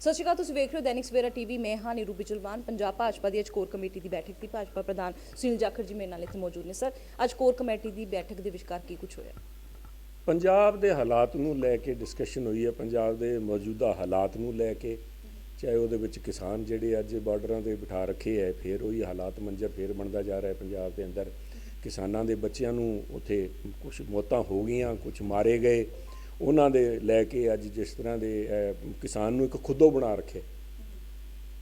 ਸਤਿ ਸ਼੍ਰੀ ਅਕਾਲ, ਤੁਸੀਂ ਵੇਖ ਰਹੇ ਹੋ ਦੈਨਿਕ ਸਵੇਰਾ ਟੀਵੀ। ਮੈਂ ਹਾਂ ਨੀਰੂ ਬਿਜਲਵਾਨ, ਪੰਜਾਬ ਭਾਜਪਾ ਦੀ ਅੱਜ ਕੋਰ ਕਮੇਟੀ ਦੀ ਬੈਠਕ ਦੀ ਭਾਜਪਾ ਪ੍ਰਧਾਨ ਸੁਨੀਲ ਜਾਖੜ ਜੀ ਮੇਰੇ ਨਾਲ ਇੱਥੇ ਮੌਜੂਦ ਨੇ। ਸਰ, ਅੱਜ ਕੋਰ ਕਮੇਟੀ ਦੀ ਬੈਠਕ ਦੇ ਵਿਚਕਾਰ ਕੀ ਕੁਝ ਹੋਇਆ? ਪੰਜਾਬ ਦੇ ਹਾਲਾਤ ਨੂੰ ਲੈ ਕੇ ਡਿਸਕਸ਼ਨ ਹੋਈ ਹੈ। ਪੰਜਾਬ ਦੇ ਮੌਜੂਦਾ ਹਾਲਾਤ ਨੂੰ ਲੈ ਕੇ, ਚਾਹੇ ਉਹਦੇ ਵਿੱਚ ਕਿਸਾਨ ਜਿਹੜੇ ਅੱਜ ਬਾਰਡਰਾਂ ਤੇ ਬਿਠਾ ਰੱਖੇ ਹੈ, ਫਿਰ ਉਹੀ ਹਾਲਾਤ ਮੰਜ਼ਰ ਫਿਰ ਬਣਦਾ ਜਾ ਰਿਹਾ ਪੰਜਾਬ ਦੇ ਅੰਦਰ। ਕਿਸਾਨਾਂ ਦੇ ਬੱਚਿਆਂ ਨੂੰ ਉੱਥੇ ਕੁਝ ਮੌਤਾਂ ਹੋ ਗਈਆਂ ਕੁਝ ਮਾਰੇ ਗਏ। ਉਹਨਾਂ ਦੇ ਲੈ ਕੇ ਅੱਜ ਜਿਸ ਤਰ੍ਹਾਂ ਦੇ ਕਿਸਾਨ ਨੂੰ ਇੱਕ ਖੁੱਦੋ ਬਣਾ ਰੱਖਿਆ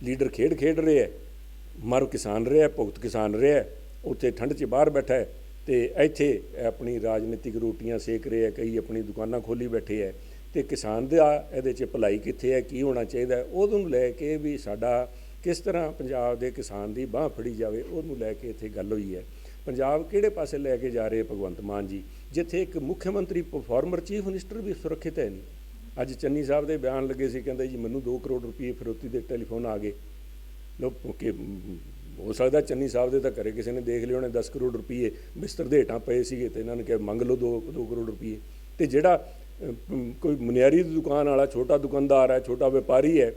ਲੀਡਰ ਖੇਡ ਖੇਡ ਰਿਹਾ ਹੈ ਮਰ ਕਿਸਾਨ ਰਿਹਾ ਭੁਗਤ ਕਿਸਾਨ ਰਿਹਾ ਉੱਥੇ ਠੰਡ 'ਚ ਬਾਹਰ ਬੈਠਾ ਹੈ ਤੇ ਇੱਥੇ ਆਪਣੀ ਰਾਜਨੀਤਿਕ ਰੋਟੀਆਂ ਸੇਕ ਰਿਹਾ ਕਈ ਆਪਣੀ ਦੁਕਾਨਾਂ ਖੋਲੀ ਬੈਠੇ ਹੈ ਤੇ ਕਿਸਾਨ ਦਾ ਇਹਦੇ 'ਚ ਭਲਾਈ ਕਿੱਥੇ ਹੈ ਕੀ ਹੋਣਾ ਚਾਹੀਦਾ ਹੈ, ਉਹਨੂੰ ਲੈ ਕੇ ਵੀ ਸਾਡਾ ਕਿਸ ਤਰ੍ਹਾਂ ਪੰਜਾਬ ਦੇ ਕਿਸਾਨ ਦੀ ਬਾਹ ਫੜੀ ਜਾਵੇ ਉਹਨੂੰ ਲੈ ਕੇ ਇੱਥੇ ਗੱਲ ਹੋਈ ਹੈ। ਪੰਜਾਬ ਕਿਹੜੇ ਪਾਸੇ ਲੈ ਕੇ ਜਾ ਰਹੇ ਭਗਵੰਤ ਮਾਨ ਜੀ? ਜਿੱਥੇ ਇੱਕ ਮੁੱਖ ਮੰਤਰੀ ਫਾਰਮਰ ਚੀਫ ਮਿਨਿਸਟਰ ਵੀ ਸੁਰੱਖਿਅਤ ਹੈ ਨਹੀਂ। ਅੱਜ ਚੰਨੀ ਸਾਹਿਬ ਦੇ ਬਿਆਨ ਲੱਗੇ ਸੀ, ਕਹਿੰਦੇ ਜੀ ਮੈਨੂੰ 2 ਕਰੋੜ ਰੁਪਏ ਫਿਰੋਤੀ ਦੇ ਟੈਲੀਫੋਨ ਆ ਗਏ। ਲੋਕ ਕਿ ਹੋ ਸਕਦਾ ਚੰਨੀ ਸਾਹਿਬ ਦੇ ਤਾਂ ਘਰੇ ਕਿਸੇ ਨੇ ਦੇਖ ਲਿਆ ਉਹਨੇ 10 ਕਰੋੜ ਰੁਪਏ ਬਿਸਤਰ ਦੇ ਹੇਠਾਂ ਪਏ ਸੀਗੇ ਤੇ ਇਹਨਾਂ ਨੇ ਕਿਹਾ ਮੰਗ ਲਓ 2 2 ਕਰੋੜ ਰੁਪਏ। ਤੇ ਜਿਹੜਾ ਕੋਈ ਮਨਿਆਰੀ ਦੀ ਦੁਕਾਨ ਵਾਲਾ, ਛੋਟਾ ਦੁਕਾਨਦਾਰ ਹੈ, ਛੋਟਾ ਵਪਾਰੀ ਹੈ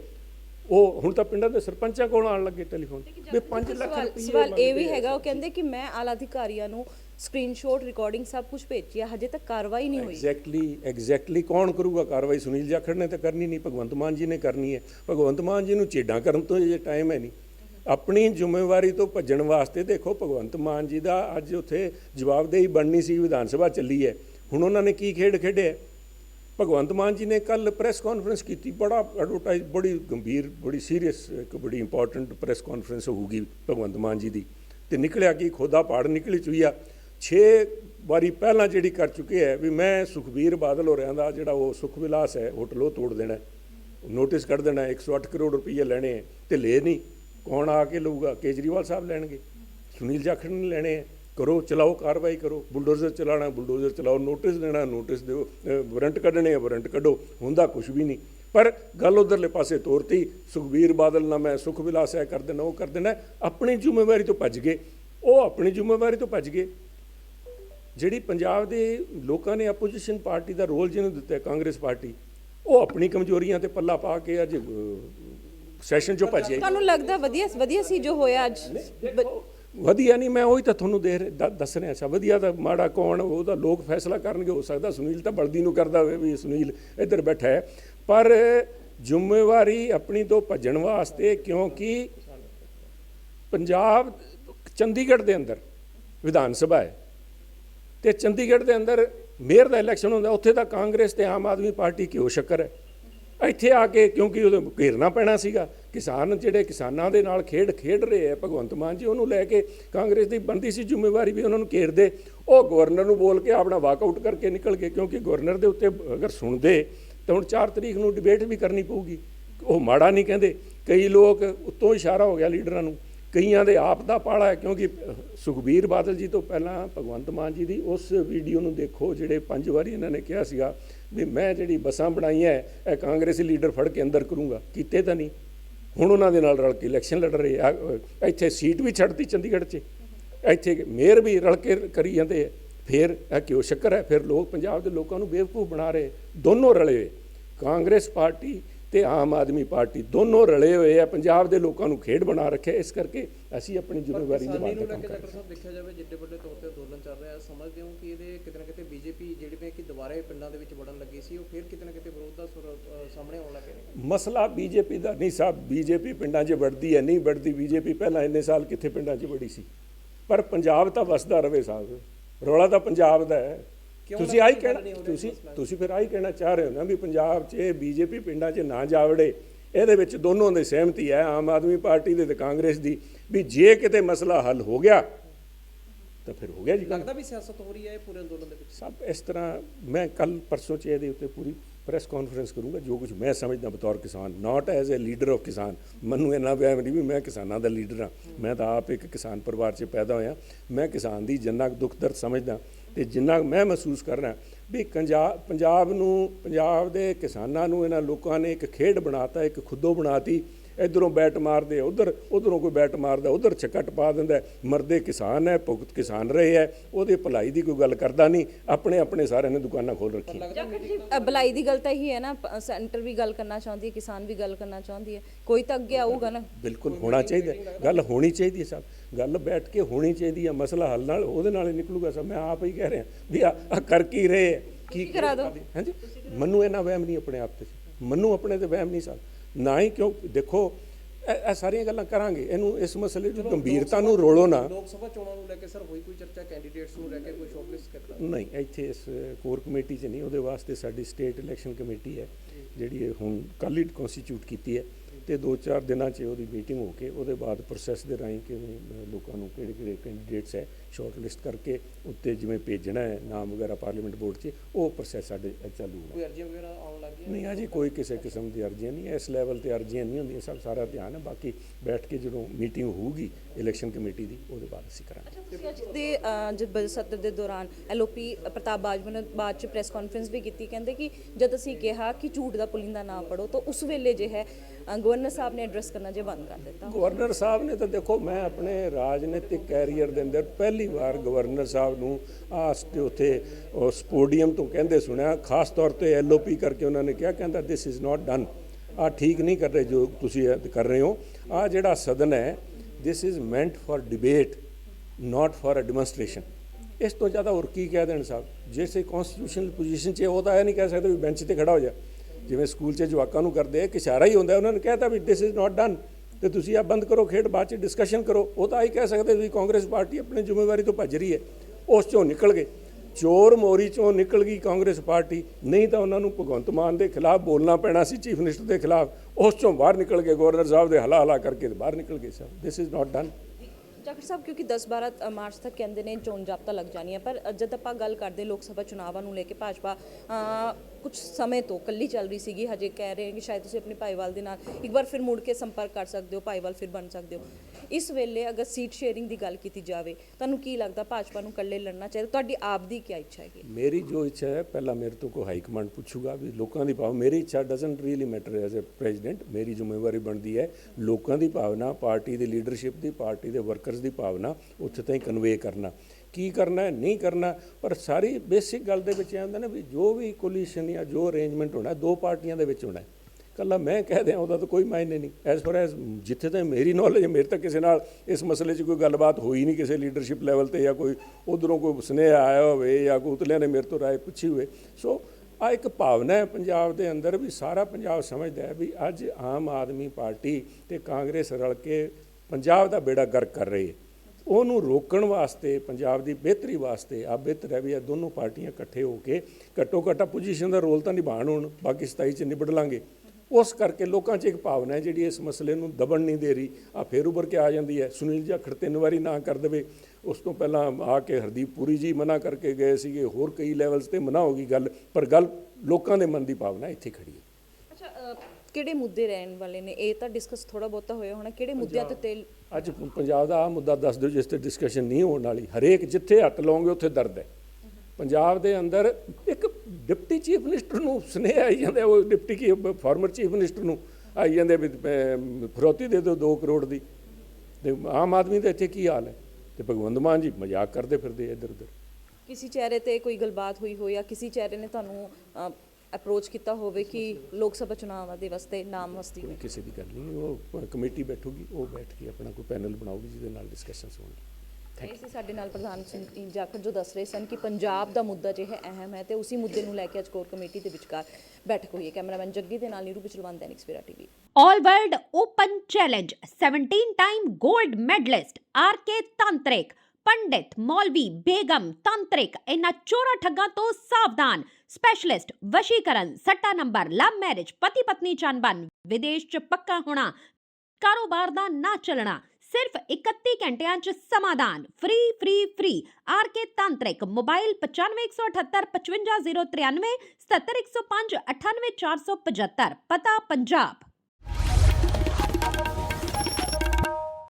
ਉਹ ਹੁਣ ਤਾਂ ਪਿੰਡਾਂ ਦੇ ਸਰਪੰਚਾਂ ਕੋਲ ਆਉਣ ਲੱਗੇ ਟੈਲੀਫੋਨ ਵੀ 5 ਲੱਖ ਰੁਪਏ ਸਵਾਲ ਇਹ ਵੀ ਹੈਗਾ ਉਹ ਕਹਿੰਦੇ ਕਿ ਮੈਂ ਆਲਾ ਅਧਿਕਾਰੀਆਂ ਨੂੰ ਸਕਰੀਨਸ਼ਾਟ ਰਿਕਾਰਡਿੰਗ ਸਭ ਕੁਝ ਭੇਜੀ ਹੈ ਹਜੇ ਤੱਕ ਕਾਰਵਾਈ ਨਹੀਂ ਹੋਈ। ਐਗਜ਼ੈਕਟਲੀ ਐਗਜ਼ੈਕਟਲੀ ਕੌਣ ਕਰੂਗਾ ਕਾਰਵਾਈ? ਸੁਨੀਲ ਜਾਖੜ ਨੇ ਤਾਂ ਕਰਨੀ ਨਹੀਂ ਭਗਵੰਤ ਮਾਨ ਜੀ ਨੇ ਕਰਨੀ ਹੈ। ਭਗਵੰਤ ਮਾਨ ਜੀ ਨੂੰ ਚੇਡਾਂ ਕਰਨ ਤੋਂ ਜੇ ਟਾਈਮ ਹੈ ਨਹੀਂ। ਆਪਣੀ ਜ਼ਿੰਮੇਵਾਰੀ ਤੋਂ ਭੱਜਣ ਵਾਸਤੇ ਦੇਖੋ ਭਗਵੰਤ ਮਾਨ ਜੀ ਦਾ ਅੱਜ ਉੱਥੇ ਜਵਾਬਦੇਹੀ ਬਣਨੀ ਸੀ ਵਿਧਾਨ ਸਭਾ ਚੱਲੀ ਹੈ। ਹੁਣ ਉਹਨਾਂ ਨੇ ਕੀ ਖੇਡ ਖੇਡਿਆ ਭਗਵੰਤ ਮਾਨ ਜੀ ਨੇ ਕੱਲ ਪ੍ਰੈਸ ਕਾਨਫਰੰਸ ਕੀਤੀ ਬੜਾ ਐਡਵਰਟਾਈਜ਼ ਬੜੀ ਗੰਭੀਰ ਬੜੀ ਸੀਰੀਅਸ ਇੱਕ ਬੜੀ ਇੰਪੋਰਟੈਂਟ ਪ੍ਰੈਸ ਕਾਨਫਰੰਸ ਹੋਊਗੀ ਭਗਵੰਤ ਮਾਨ ਜੀ ਦੀ। ਤੇ ਨਿਕਲਿਆ ਕਿ ਖੋਦਾ ਪਾੜ ਨਿਕਲੀ ਚੁਈਆ 6 ਵਾਰੀ ਪਹਿਲਾਂ ਜਿਹੜੀ ਕਰ ਚੁੱਕੇ ਹੈ ਵੀ ਮੈਂ ਸੁਖਬੀਰ ਬਾਦਲ ਹੋਰਿਆਂ ਦਾ ਜਿਹੜਾ ਉਹ ਸੁਖ ਵਿਲਾਸ ਹੈ ਹੋਟਲ ਉਹ ਤੋੜ ਦੇਣਾ ਨੋਟਿਸ ਕੱਢ ਦੇਣਾ ਹੈ, 108 ਕਰੋੜ ਰੁਪਏ ਲੈਣੇ ਹੈ। ਤੇ ਲੈ ਨਹੀਂ ਕੌਣ ਆ ਕੇ ਲਊਗਾ? ਕੇਜਰੀਵਾਲ ਸਾਹਿਬ ਲੈਣਗੇ। ਸੁਨੀਲ ਜਾਖੜ ਨੇ ਲੈਣੇ ਹੈ। ਕਰੋ ਚਲਾਓ ਕਾਰਵਾਈ ਕਰੋ। ਬੁਲਡੋਜ਼ਰ ਚਲਾਣਾ ਬੁਲਡੋਜ਼ਰ ਚਲਾਓ ਨੋਟਿਸ ਦੇਣਾ ਨੋਟਿਸ ਦਿਓ ਵਾਰੰਟ ਕੱਢਣੇ ਆ ਵਾਰੰਟ ਕੱਢੋ। ਹੁੰਦਾ ਕੁਝ ਵੀ ਨਹੀਂ। ਪਰ ਗੱਲ ਉਧਰਲੇ ਪਾਸੇ ਤੋਰਤੀ ਸੁਖਬੀਰ ਬਾਦਲ ਨਾਲ ਮੈਂ ਸੁਖ ਵਿਲਾਸ ਹੈ ਕਰ ਦੇਣਾ ਉਹ ਕਰ ਦੇਣਾ ਆਪਣੀ ਜ਼ਿੰਮੇਵਾਰੀ ਤੋਂ ਭੱਜ ਗਏ। ਉਹ ਆਪਣੀ ਜ਼ਿੰਮੇਵਾਰੀ ਤੋਂ ਭੱਜ ਗਏ। ਜਿਹੜੀ ਪੰਜਾਬ ਦੇ ਲੋਕਾਂ ਨੇ ਆਪੋਜੀਸ਼ਨ ਪਾਰਟੀ ਦਾ ਰੋਲ ਜਿਹਨੂੰ ਦਿੱਤਾ ਕਾਂਗਰਸ ਪਾਰਟੀ ਉਹ ਆਪਣੀ ਕਮਜ਼ੋਰੀਆਂ ਤੇ ਪੱਲਾ ਪਾ ਕੇ ਅੱਜ ਸੈਸ਼ਨ ਚੋਂ ਭੱਜ ਗਈ ਤੁਹਾਨੂੰ ਲੱਗਦਾ ਵਧੀਆ ਵਧੀਆ ਸੀ ਜੋ ਹੋਇਆ ਅੱਜ? ਵਧੀਆ ਨਹੀਂ, ਮੈਂ ਉਹੀ ਤਾਂ ਤੁਹਾਨੂੰ ਦੇ ਰਿਹਾ- ਦੱਸ ਰਿਹਾ ਸਾ। ਵਧੀਆ ਤਾਂ ਮਾੜਾ ਕੌਣ, ਉਹਦਾ ਲੋਕ ਫੈਸਲਾ ਕਰਨਗੇ, ਹੋ ਸਕਦਾ ਸੁਨੀਲ ਤਾਂ ਬਲਦੀ ਨੂੰ ਕਰਦਾ ਹੋਵੇ ਵੀ ਸੁਨੀਲ ਇੱਧਰ ਬੈਠਾ ਹੈ। ਪਰ ਜ਼ਿੰਮੇਵਾਰੀ ਆਪਣੀ ਤੋਂ ਭੱਜਣ ਵਾਸਤੇ, ਕਿਉਂਕਿ ਪੰਜਾਬ ਚੰਡੀਗੜ੍ਹ ਦੇ ਅੰਦਰ ਵਿਧਾਨ ਸਭਾ ਹੈ ਤੇ ਚੰਡੀਗੜ੍ਹ ਦੇ ਅੰਦਰ ਮੇਅਰ ਦਾ ਇਲੈਕਸ਼ਨ ਹੁੰਦਾ, ਉੱਥੇ ਤਾਂ ਕਾਂਗਰਸ ਤੇ ਆਮ ਆਦਮੀ ਪਾਰਟੀ ਕਿਉਂ ਸ਼ੱਕਰ ਹੈ? ਇੱਥੇ ਆ ਕੇ ਕਿਉਂਕਿ ਉਹਦੇ ਘੇਰਨਾ ਪੈਣਾ ਸੀਗਾ। ਕਿਸਾਨ ਜਿਹੜੇ ਕਿਸਾਨਾਂ ਦੇ ਨਾਲ ਖੇਡ ਖੇਡ ਰਹੇ ਆ, ਭਗਵੰਤ ਮਾਨ ਜੀ ਉਹਨੂੰ ਲੈ ਕੇ ਕਾਂਗਰਸ ਦੀ ਬਣਦੀ ਸੀ ਜ਼ਿੰਮੇਵਾਰੀ ਵੀ ਉਹਨਾਂ ਨੂੰ ਘੇਰਦੇ। ਉਹ ਗਵਰਨਰ ਨੂੰ ਬੋਲ ਕੇ ਆਪਣਾ ਵਾਕਆਊਟ ਕਰਕੇ ਨਿਕਲ ਗਏ, ਕਿਉਂਕਿ ਗਵਰਨਰ ਦੇ ਉੱਤੇ ਅਗਰ ਸੁਣਦੇ, ਤਾਂ ਹੁਣ 4 ਤਰੀਕ ਨੂੰ ਡਿਬੇਟ ਵੀ ਕਰਨੀ ਪਊਗੀ। ਉਹ ਮਾੜਾ ਨਹੀਂ ਕਹਿੰਦੇ। ਕਈ ਲੋਕ ਉੱਤੋਂ ਇਸ਼ਾਰਾ ਹੋ ਗਿਆ ਲੀਡਰਾਂ ਨੂੰ। ਕਈਆਂ ਦੇ ਆਪ ਦਾ ਪਾਲਾ ਹੈ, ਕਿਉਂਕਿ ਸੁਖਬੀਰ ਬਾਦਲ ਜੀ ਤੋਂ ਪਹਿਲਾਂ ਭਗਵੰਤ ਮਾਨ ਜੀ ਦੀ ਉਸ ਵੀਡੀਓ ਨੂੰ ਦੇਖੋ, ਜਿਹੜੇ ਪੰਜ ਵਾਰੀ ਇਹਨਾਂ ਨੇ ਕਿਹਾ ਸੀਗਾ ਵੀ ਮੈਂ ਜਿਹੜੀ ਬੱਸਾਂ ਬਣਾਈਆਂ, ਇਹ ਕਾਂਗਰਸੀ ਲੀਡਰ ਫੜ ਕੇ ਅੰਦਰ ਕਰੂੰਗਾ। ਕੀਤੇ ਤਾਂ ਨਹੀਂ। ਹੁਣ ਉਹਨਾਂ ਦੇ ਨਾਲ ਰਲ ਕੇ ਇਲੈਕਸ਼ਨ ਲੜ ਰਹੇ ਆ। ਇੱਥੇ ਸੀਟ ਵੀ ਛੱਡਤੀ ਚੰਡੀਗੜ੍ਹ 'ਚ। ਇੱਥੇ ਮੇਅਰ ਵੀ ਰਲ ਕੇ ਕਰੀ ਜਾਂਦੇ ਆ। ਫਿਰ ਇਹ ਕਿਉਂ ਸ਼ੱਕਰ ਹੈ? ਫਿਰ ਲੋਕ, ਪੰਜਾਬ ਦੇ ਲੋਕਾਂ ਨੂੰ ਬੇਵਕੂਫ ਬਣਾ ਰਹੇ। ਦੋਨੋਂ ਰਲੇ ਹੋਏ। ਕਾਂਗਰਸ ਪਾਰਟੀ ਤੇ ਆਮ ਆਦਮੀ ਪਾਰਟੀ ਦੋਨੋਂ ਰਲੇ ਹੋਏ ਆ ਪੰਜਾਬ ਦੇ ਲੋਕਾਂ ਨੂੰ ਖੇਡ ਬਣਾ ਰੱਖਿਆ ਇਸ ਕਰਕੇ ਅਸੀਂ ਆਪਣੀ ਜ਼ਿੰਮੇਵਾਰੀ ਨਿਭਾਉਣ ਦਾ ਕੰਮ ਕਰ ਡਾਕਟਰ ਸਾਹਿਬ ਦੇਖਿਆ ਜਾਵੇ ਜਿੱਡੇ ਵੱਡੇ ਤੌਰ ਤੇ ਅੰਦੋਲਨ ਚੱਲ ਰਿਹਾ ਹੈ ਸਮਝਦੇ ਹੋ ਕਿ ਇਹਦੇ ਕਿਤੇ ਨਾ ਕਿਤੇ ਬੀਜੇਪੀ ਜਿਹੜੀ ਕਿ ਦੁਬਾਰਾ ਇਹ ਪਿੰਡਾਂ ਦੇ ਵਿੱਚ ਵੜਨ ਲੱਗੀ ਸੀ ਉਹ ਫਿਰ ਕਿਤੇ ਨਾ ਕਿਤੇ ਵਿਰੋਧ ਦਾ ਸਾਹਮਣੇ ਆਉਣ ਲੱਗੇ ਨੇ? ਮਸਲਾ ਬੀਜੇਪੀ ਦਾ ਨਹੀਂ ਸਾਹਿਬ ਬੀਜੇਪੀ ਪਿੰਡਾਂ 'ਚ ਵੜਦੀ ਹੈ ਨਹੀਂ ਵੜਦੀ ਬੀਜੇਪੀ ਪਹਿਲਾਂ ਇੰਨੇ ਸਾਲ ਕਿੱਥੇ ਪਿੰਡਾਂ 'ਚ ਵੜੀ ਸੀ? ਪਰ ਪੰਜਾਬ ਤਾਂ ਵਸਦਾ ਰਵੇ ਸਾਹਿਬ ਰੌਲਾ ਤਾਂ ਪੰਜਾਬ ਦਾ ਹੈ। ਤੁਸੀਂ ਆਹੀ ਕਹਿਣਾ ਤੁਸੀਂ ਤੁਸੀਂ ਫਿਰ ਆਹੀ ਕਹਿਣਾ ਚਾਹ ਰਹੇ ਹੋ ਨਾ ਵੀ ਪੰਜਾਬ 'ਚ ਬੀਜੇਪੀ ਪਿੰਡਾਂ 'ਚ ਨਾ ਜਾਵੜੇ। ਇਹਦੇ ਵਿੱਚ ਦੋਨੋਂ ਦੀ ਸਹਿਮਤੀ ਹੈ ਆਮ ਆਦਮੀ ਪਾਰਟੀ ਦੇ ਤੇ ਕਾਂਗਰਸ ਦੀ ਵੀ ਜੇ ਕਿਤੇ ਮਸਲਾ ਹੱਲ ਹੋ ਗਿਆ ਤਾਂ ਫਿਰ ਹੋ ਗਿਆ ਜੀ ਲੱਗਦਾ ਵੀ ਸਿਆਸਤ ਹੋ ਰਹੀ ਹੈ ਇਹ ਪੂਰੇ ਅੰਦੋਲਨ ਦੇ ਵਿੱਚ? ਸਭ ਇਸ ਤਰ੍ਹਾਂ ਮੈਂ ਕੱਲ ਪਰਸੋਂ ਚ ਇਹਦੇ ਉੱਤੇ ਪੂਰੀ ਪ੍ਰੈਸ ਕਾਨਫਰੰਸ ਕਰੂੰਗਾ ਜੋ ਕੁਝ ਮੈਂ ਸਮਝਦਾ ਬਤੌਰ ਕਿਸਾਨ not as a leader of ਕਿਸਾਨ। ਮੈਨੂੰ ਇਹਨਾਂ ਵਹਿਮ ਨਹੀਂ ਵੀ ਮੈਂ ਕਿਸਾਨਾਂ ਦਾ ਲੀਡਰ ਹਾਂ। ਮੈਂ ਤਾਂ ਆਪ ਇੱਕ ਕਿਸਾਨ ਪਰਿਵਾਰ 'ਚ ਪੈਦਾ ਹੋਇਆ। ਮੈਂ ਕਿਸਾਨ ਦੀ ਜਿੰਨਾ ਦੁੱਖ ਦਰਦ ਸਮਝਦਾ ਤੇ ਜਿੰਨਾ ਮੈਂ ਮਹਿਸੂਸ ਕਰਨਾ ਵੀ ਪੰਜਾਬ ਪੰਜਾਬ ਨੂੰ, ਪੰਜਾਬ ਦੇ ਕਿਸਾਨਾਂ ਨੂੰ, ਇਹਨਾਂ ਲੋਕਾਂ ਨੇ ਇੱਕ ਖੇਡ ਬਣਾਤਾ, ਇੱਕ ਖੁੱਦੋ ਬਣਾਤੀ ਇਧਰੋਂ ਬੈਟ ਮਾਰਦੇ ਉਧਰ ਉਧਰੋਂ ਕੋਈ ਬੈਟ ਮਾਰਦਾ ਉਧਰ ਛੱਕਾ ਟਪਾ ਦਿੰਦਾ। ਮਰਦੇ ਕਿਸਾਨ ਹੈ ਭੁਗਤ ਕਿਸਾਨ ਰਹੇ ਹੈ ਉਹਦੇ ਭਲਾਈ ਦੀ ਕੋਈ ਗੱਲ ਕਰਦਾ ਨਹੀਂ ਆਪਣੇ ਆਪਣੇ ਸਾਰਿਆਂ ਨੇ ਦੁਕਾਨਾਂ ਖੋਲ ਰੱਖੀਆਂ ਭਲਾਈ ਦੀ ਗੱਲ ਤਾਂ ਇਹੀ ਹੈ ਨਾ ਸੈਂਟਰ ਵੀ ਗੱਲ ਕਰਨਾ ਚਾਹੁੰਦੀ ਹੈ ਕਿਸਾਨ ਵੀ ਗੱਲ ਕਰਨਾ ਚਾਹੁੰਦੀ ਹੈ ਕੋਈ ਤਾਂ ਅੱਗੇ ਆਊਗਾ ਨਾ ਬਿਲਕੁਲ ਹੋਣਾ ਚਾਹੀਦਾ। ਗੱਲ ਹੋਣੀ ਚਾਹੀਦੀ ਹੈ ਸਾਹਿਬ ਗੱਲ ਬੈਠ ਕੇ ਹੋਣੀ ਚਾਹੀਦੀ ਹੈ ਮਸਲਾ ਹੱਲ ਨਾਲ ਉਹਦੇ ਨਾਲ ਹੀ ਨਿਕਲੂਗਾ ਸਭ ਮੈਂ ਆਪ ਹੀ ਕਹਿ ਰਿਹਾ ਵੀ ਆ ਆ ਕਰ ਕੀ ਰਹੇ? ਕੀ ਕਰਾ ਦਿਓ। ਹਾਂਜੀ ਮੈਨੂੰ ਇਹਨਾਂ ਵਹਿਮ ਨਹੀਂ ਆਪਣੇ ਆਪ ਤੇ ਮੈਨੂੰ ਆਪਣੇ ਤੇ ਵਹਿਮ ਨਹੀਂ ਸਾਹਿਬ ਨਾ ਹੀ ਕਿਉਂ? ਦੇਖੋ ਇਹ ਸਾਰੀਆਂ ਗੱਲਾਂ ਕਰਾਂਗੇ। ਇਹਨੂੰ ਇਸ ਮਸਲੇ ਦੀ ਗੰਭੀਰਤਾ ਨੂੰ ਰੋਲੋ ਨਾ। ਲੋਕ ਸਭਾ ਚੋਣਾਂ ਨੂੰ ਲੈ ਕੇ ਸਰ ਹੋਈ ਕੋਈ ਚਰਚਾ ਕੈਂਡੀਡੇਟਸ ਨੂੰ ਲੈ ਕੇ ਕੋਈ ਸ਼ਾਰਟਲਿਸਟ ਕਰਦਾ ਨਹੀਂ ਇੱਥੇ ਇਸ ਕੋਰ ਕਮੇਟੀ 'ਚ ਨਹੀਂ ਉਹਦੇ ਵਾਸਤੇ ਸਾਡੀ ਸਟੇਟ ਇਲੈਕਸ਼ਨ ਕਮੇਟੀ ਹੈ ਜਿਹੜੀ ਇਹ ਹੁਣ ਕੱਲ੍ਹ ਹੀ ਕਨਸਟੀਟਿਊਟ ਕੀਤੀ ਹੈ। ਤੇ 2-4 ਦਿਨਾਂ 'ਚ ਉਹਦੀ ਮੀਟਿੰਗ ਹੋ ਕੇ ਉਹਦੇ ਬਾਅਦ ਪ੍ਰੋਸੈਸ ਦੇ ਰਾਹੀਂ ਕਿਵੇਂ ਲੋਕਾਂ ਨੂੰ ਕਿਹੜੇ ਕਿਹੜੇ ਕੈਂਡੀਡੇਟਸ ਹੈ ਸ਼ਾਰਟ ਲਿਸਟ ਕਰਕੇ ਉੱਤੇ ਜਿਵੇਂ ਭੇਜਣਾ ਹੈ ਨਾਮ ਵਗੈਰਾ ਪਾਰਲੀਮੈਂਟ ਬੋਰਡ 'ਚ ਉਹ ਪ੍ਰੋਸੈਸ ਸਾਡੇ ਚਾਲੂ ਹੈ ਕੋਈ ਅਰਜ਼ੀਆਂ ਵਗੈਰਾ ਆਉਣ ਲੱਗ ਗਈਆਂ? ਨਹੀਂ ਅਜੇ ਕੋਈ ਕਿਸੇ ਕਿਸਮ ਦੀ ਅਰਜ਼ੀਆਂ ਨਹੀਂ ਇਸ ਲੈਵਲ ਤੇ ਅਰਜ਼ੀਆਂ ਨਹੀਂ ਹੁੰਦੀਆਂ ਸਭ ਸਾਰਾ ਧਿਆਨ ਹੈ। ਬਾਕੀ ਬੈਠ ਕੇ ਜਦੋਂ ਮੀਟਿੰਗ ਹੋਊਗੀ ਇਲੈਕਸ਼ਨ ਕਮੇਟੀ ਦੀ ਉਹਦੇ ਬਾਅਦ ਅਸੀਂ ਕਰਾਂਗੇ। ਦੇ ਜਦ ਬਜਟ ਸੱਤਰ ਦੇ ਦੌਰਾਨ ਐਲਓਪੀ ਪ੍ਰਤਾਪ ਬਾਜਵਾ ਨੇ ਬਾਅਦ ਚ ਪ੍ਰੈਸ ਕਾਨਫਰੰਸ ਵੀ ਕੀਤੀ ਕਹਿੰਦੇ ਕਿ ਜਦ ਅਸੀਂ ਕਿਹਾ ਕਿ ਝੂਠ ਦਾ ਪੁਲਿੰਦਾ ਨਾ ਪੜੋ ਤਾਂ ਉਸ ਵੇਲੇ ਜੇ ਹੈ ਗਵਰਨਰ ਸਾਹਿਬ ਨੇ ਐਡਰੈਸ ਕਰਨਾ ਜੇ ਬੰਦ ਕਰ ਦਿੱਤਾ। ਗਵਰਨਰ ਸਾਹਿਬ ਨੇ ਤਾਂ ਦੇਖੋ ਮੈਂ ਆਪਣੇ ਰਾਜਨੀਤਿਕ ਕੈਰੀਅਰ ਦੇ ਅੰਦਰ ਪਹਿਲੀ ਵਾਰ ਗਵਰਨਰ ਸਾਹਿਬ ਨੂੰ ਆਸ ਤੇ ਉੱਥੇ ਉਸ ਪੋਡੀਅਮ ਤੋਂ ਕਹਿੰਦੇ ਸੁਣਿਆ, ਖਾਸ ਤੌਰ ਤੇ ਐਲਓਪੀ ਕਰਕੇ ਉਹਨਾਂ ਨੇ ਕਿਹਾ, ਕਹਿੰਦਾ ਦਿਸ ਇਜ਼ ਨਾਟ ਡਨ ਆ ਠੀਕ ਨਹੀਂ ਕਰ ਰਹੇ ਜੋ ਤੁਸੀਂ ਕਰ ਰਹੇ ਹੋ। ਆ ਜਿਹੜਾ ਸਦਨ ਹੈ this is meant for debate not for a demonstration ਇਸ ਤੋਂ ਜ਼ਿਆਦਾ ਹੋਰ ਕੀ ਕਹਿ ਦੇਣ ਸਾਹਿਬ? ਜੇ ਕਨਸਟੀਟਿਊਸ਼ਨਲ ਪੋਜੀਸ਼ਨ 'ਚ ਉਹ ਤਾਂ ਇਹ ਨਹੀਂ ਕਹਿ ਸਕਦੇ ਵੀ ਬੈਂਚ ਤੇ ਖੜਾ ਹੋ ਜਾ। ਜਿਵੇਂ ਸਕੂਲ 'ਚ ਜਵਾਕਾਂ ਨੂੰ ਕਰਦੇ ਆ ਕਿ ਇਸ਼ਾਰਾ ਹੀ ਹੁੰਦਾ, ਉਹਨਾਂ ਨੇ ਕਹਿਤਾ ਵੀ ਦਿਸ ਇਜ਼ ਨਾਟ ਡਨ ਤੇ ਤੁਸੀਂ ਆ ਬੰਦ ਕਰੋ, ਖੇਡ ਬਾਅਦ 'ਚ ਡਿਸਕਸ਼ਨ ਕਰੋ। ਉਹ ਤਾਂ ਆਹੀ ਕਹਿ ਸਕਦੇ ਵੀ ਕਾਂਗਰਸ ਪਾਰਟੀ ਆਪਣੀ ਜ਼ਿੰਮੇਵਾਰੀ ਤੋਂ ਭੱਜ ਰਹੀ ਹੈ। ਉਸ 'ਚੋਂ ਨਿਕਲ ਗਏ। ਚੋਰ ਮੋਰੀ 'ਚੋਂ ਨਿਕਲ ਗਈ ਕਾਂਗਰਸ ਪਾਰਟੀ। ਨਹੀਂ ਤਾਂ ਉਹਨਾਂ ਨੂੰ ਭਗਵੰਤ ਮਾਨ ਦੇ ਖਿਲਾਫ ਬੋਲਣਾ ਪੈਣਾ ਸੀ, ਚੀਫ ਮਿਨਿਸਟਰ ਦੇ ਖਿਲਾਫ। ਉਸ 'ਚੋਂ ਬਾਹਰ ਨਿਕਲ ਗਏ, ਗਵਰਨਰ ਸਾਹਿਬ ਦੇ ਹਲਾ ਹਲਾ ਕਰਕੇ ਤੇ ਬਾਹਰ ਨਿਕਲ ਗਏ sir this is not done Jakhar ਸਾਹਿਬ, ਕਿਉਂਕਿ 10-12 ਮਾਰਚ ਤੱਕ ਕਹਿੰਦੇ ਨੇ ਚੋਣ ਜਾਬਤਾ ਲੱਗ ਜਾਣੀ ਹੈ, ਪਰ ਜਦ ਆਪਾਂ ਗੱਲ ਕਰਦੇ ਲੋਕ ਸਭਾ ਚੁਣਾਵਾਂ ਨੂੰ ਲੈ ਕੇ ਭਾਜਪਾ ਕੁਝ ਸਮੇਂ ਤੋਂ ਕੱਲੀ ਚੱਲ ਰਹੀ ਸੀਗੀ, ਹਜੇ ਕਹਿ ਰਹੇ ਕਿ ਸ਼ਾਇਦ ਤੁਸੀਂ ਆਪਣੇ ਭਾਈਵਾਲ ਦੇ ਨਾਲ ਇੱਕ ਵਾਰ ਫਿਰ ਮੁੜ ਕੇ ਸੰਪਰਕ ਕਰ ਸਕਦੇ ਹੋ, ਭਾਈਵਾਲ ਫਿਰ ਬਣ ਸਕਦੇ ਹੋ। ਇਸ ਵੇਲੇ ਅਗਰ ਸੀਟ ਸ਼ੇਅਰਿੰਗ ਦੀ ਗੱਲ ਕੀਤੀ ਜਾਵੇ, ਤੁਹਾਨੂੰ ਕੀ ਲੱਗਦਾ ਭਾਜਪਾ ਨੂੰ ਇਕੱਲੇ ਲੜਨਾ ਚਾਹੀਦਾ? ਤੁਹਾਡੀ ਆਪ ਦੀ ਕੀ ਇੱਛਾ ਹੈਗੀ? ਮੇਰੀ ਜੋ ਇੱਛਾ ਹੈ, ਪਹਿਲਾਂ ਮੇਰੇ ਤੋਂ ਕੋਈ ਹਾਈ ਕਮਾਂਡ ਪੁੱਛੂਗਾ ਵੀ ਲੋਕਾਂ ਦੀ ਭਾਵ, ਮੇਰੀ ਇੱਛਾ doesn't really matter as a president ਮੇਰੀ ਜ਼ਿੰਮੇਵਾਰੀ ਬਣਦੀ ਹੈ ਲੋਕਾਂ ਦੀ ਭਾਵਨਾ, ਪਾਰਟੀ ਦੀ ਲੀਡਰਸ਼ਿਪ ਦੀ, ਪਾਰਟੀ ਦੇ ਵਰਕਰਸ ਦੀ ਭਾਵਨਾ, ਉੱਥੇ ਤਾਈਂ ਕਨਵੇ ਕਰਨਾ। ਕੀ ਕਰਨਾ ਹੈ, ਨਹੀਂ ਕਰਨਾ, ਪਰ ਸਾਰੀ ਬੇਸਿਕ ਗੱਲ ਦੇ ਵਿੱਚ ਇਹ ਹੁੰਦਾ ਨਾ ਵੀ ਜੋ ਵੀ ਕੋਲੀਸ਼ਨ ਜਾਂ ਜੋ ਅਰੇਂਜਮੈਂਟ ਹੋਣਾ, ਦੋ ਪਾਰਟੀਆਂ ਦੇ ਵਿੱਚ ਹੋਣਾ ਕੱਲਾ ਮੈਂ ਕਹਿ ਦਿਆਂ, ਉਹਦਾ ਤਾਂ ਕੋਈ ਮਾਇਨੇ ਨਹੀਂ। ਐਸ ਫਾਰ ਐਸ ਜਿੱਥੇ ਤੱਕ ਮੇਰੀ ਨੌਲੇਜ ਮੇਰੇ ਤੱਕ ਕਿਸੇ ਨਾਲ ਇਸ ਮਸਲੇ 'ਚ ਕੋਈ ਗੱਲਬਾਤ ਹੋਈ ਨਹੀਂ ਕਿਸੇ ਲੀਡਰਸ਼ਿਪ ਲੈਵਲ ਤੇ ਜਾਂ ਕੋਈ ਉਧਰੋਂ ਕੋਈ ਸੁਨੇਹਾ ਆਇਆ ਹੋਵੇ ਜਾਂ ਕੋਈ ਉਤਲਿਆਂ ਨੇ ਮੇਰੇ ਤੋਂ ਰਾਏ ਪੁੱਛੀ ਹੋਵੇ। ਸੋ ਆ ਇੱਕ ਭਾਵਨਾ ਹੈ ਪੰਜਾਬ ਦੇ ਅੰਦਰ ਵੀ ਸਾਰਾ ਪੰਜਾਬ ਸਮਝਦਾ ਹੈ ਵੀ ਅੱਜ ਆਮ ਆਦਮੀ ਪਾਰਟੀ ਤੇ ਕਾਂਗਰਸ ਰਲ ਕੇ ਪੰਜਾਬ ਦਾ ਬੇੜਾ ਗਰਕ ਕਰ ਰਹੀ ਹੈ। ਉਹਨੂੰ ਰੋਕਣ ਵਾਸਤੇ, ਪੰਜਾਬ ਦੀ ਬਿਹਤਰੀ ਵਾਸਤੇ ਆ ਬਿਹਤਰ ਹੈ ਵੀ ਇਹ ਦੋਨੋਂ ਪਾਰਟੀਆਂ ਇਕੱਠੇ ਹੋ ਕੇ ਘੱਟੋ ਘੱਟਾ ਪੋਜੀਸ਼ਨ ਦਾ ਰੋਲ ਤਾਂ ਨਿਭਾਣ ਹੋਣ, ਬਾਕੀ 27 ਚ ਨਿਬੜ ਲਾਂਗੇ। ਉਸ ਕਰਕੇ ਲੋਕਾਂ 'ਚ ਇੱਕ ਭਾਵਨਾ ਹੈ ਜਿਹੜੀ ਇਸ ਮਸਲੇ ਨੂੰ ਦਬਣ ਨਹੀਂ ਦੇ ਰਹੀ। ਆ ਫੇਰ ਉੱਭਰ ਕੇ ਆ ਜਾਂਦੀ ਹੈ। ਸੁਨੀਲ ਜਾਖੜ ਤਿੰਨ ਵਾਰੀ ਨਾ ਕਰ ਦੇਵੇ। ਉਸ ਤੋਂ ਪਹਿਲਾਂ ਆ ਕੇ ਹਰਦੀਪ ਪੁਰੀ ਜੀ ਮਨਾ ਕਰਕੇ ਗਏ ਸੀਗੇ। ਹੋਰ ਕਈ ਲੈਵਲਸ ਤੇ ਮਨਾ ਹੋ ਗਈ ਗੱਲ। ਪਰ ਗੱਲ ਲੋਕਾਂ ਦੇ ਮਨ ਦੀ ਭਾਵਨਾ ਇੱਥੇ ਖੜੀ ਹੈ। ਅੱਛਾ ਕਿਹੜੇ ਮੁੱਦੇ ਰਹਿਣ ਵਾਲੇ ਨੇ? ਇਹ ਤਾਂ ਡਿਸਕਸ ਥੋੜਾ ਬਹੁਤਾ ਹੋਇਆ ਹੋਣਾ। ਕਿਹੜੇ ਮੁੱਦਿਆਂ ਤੇ ਤੇਲ ਅੱਜ ਪੰਜਾਬ ਦਾ ਆ ਮੁੱਦਾ ਦੱਸ ਦਿਓ ਜਿਸ ਤੇ ਡਿਸਕਸ਼ਨ ਨਹੀਂ ਹੋਣ ਵਾਲੀ। ਹਰੇਕ ਜਿੱਥੇ ਹੱਥ ਲਾਓਗੇ ਉੱਥੇ ਦਰਦ ਹੈ। ਪੰਜਾਬ ਦੇ ਅੰਦਰ ਇੱਕ ਡਿਪਟੀ ਚੀਫ ਮਿਨਿਸਟਰ ਨੂੰ ਸੁਨੇਹਾ ਆਈ ਜਾਂਦੇ ਉਹ ਡਿਪਟੀ ਕੀ ਫਾਰਮਰ ਚੀਫ ਮਿਨਿਸਟਰ ਨੂੰ ਆਈ ਜਾਂਦੇ ਵੀ ਫਰੋਤੀ ਦੇ ਦਿਓ 2 ਕਰੋੜ ਦੀ। ਤੇ ਆਮ ਆਦਮੀ ਦਾ ਇੱਥੇ ਕੀ ਹਾਲ ਹੈ? ਤੇ ਭਗਵੰਤ ਮਾਨ ਜੀ ਮਜ਼ਾਕ ਕਰਦੇ ਫਿਰਦੇ ਇੱਧਰ ਉੱਧਰ ਕਿਸੇ ਚਿਹਰੇ ਤੇ ਕੋਈ ਗੱਲਬਾਤ ਹੋਈ ਹੋ ਜਾਂ ਕਿਸੇ ਚਿਹਰੇ ਨੇ ਤੁਹਾਨੂੰ ਅਪਰੋਚ ਕੀਤਾ ਹੋਵੇ ਕਿ ਲੋਕ ਸਭਾ ਚੁਣਾਵਾਂ ਦੇ ਵਾਸਤੇ ਨਾਮ ਵਸਤੀ ਕੋਈ ਕਿਸੇ ਦੀ ਗੱਲ ਨਹੀਂ ਉਹ ਕਮੇਟੀ ਬੈਠੂਗੀ ਉਹ ਬੈਠ ਕੇ ਆਪਣਾ ਕੋਈ ਪੈਨਲ ਬਣਾਊਗੀ ਜਿਹਦੇ ਨਾਲ ਡਿਸਕਸ਼ਨਸ ਹੋਣਗੇ। ਇਹ ਸੀ ਸਾਡੇ ਨਾਲ ਪ੍ਰਧਾਨ ਸਿੰਘ ਜਾਖੜ ਜੋ ਦੱਸ ਰਹੇ ਸਨ ਕਿ ਪੰਜਾਬ ਦਾ ਮੁੱਦਾ ਜੇ ਹੈ ਅਹਿਮ ਹੈ ਤੇ ਉਸੇ ਮੁੱਦੇ ਨੂੰ ਲੈ ਕੇ ਅੱਜ ਕੋਰ ਕਮੇਟੀ ਦੇ ਵਿਚਕਾਰ ਬੈਠਕ ਹੋਈ ਹੈ। ਕੈਮਰਾਮੈਨ ਜੱਗੀ ਦੇ ਨਾਲ Neeru Bichalwan Dainik Savera TV All World Open Challenge 17 time gold medalist RK Tantrik ਪੰਡਿਤ ਮੌਲਵੀ ਬੇਗਮ ਤੰਤਰਿਕ ਇਹਨਾਂ ਚੋਰਾ ਠੱਗਾਂ ਤੋਂ ਸਾਵਧਾਨ ਸਪੈਸ਼ਲਿਸਟ ਵਸ਼ੀਕਰਨ ਸੱਟਾ ਨੰਬਰ ਲਵ ਮੈਰਿਜ ਪਤੀ ਪਤਨੀ ਚੰਬਨ ਵਿਦੇਸ਼ ਚ ਪੱਕਾ ਹੋਣਾ ਕਾਰੋਬਾਰ ਦਾ ਨਾ ਚੱਲਣਾ ਸਿਰਫ 31 ਘੰਟਿਆਂ ਚ ਸਮਾਧਾਨ free free free R K ਤਾਂਤਰਿਕ mobile 9518 55093 77105 98475 ਪਤਾ ਪੰਜਾਬ।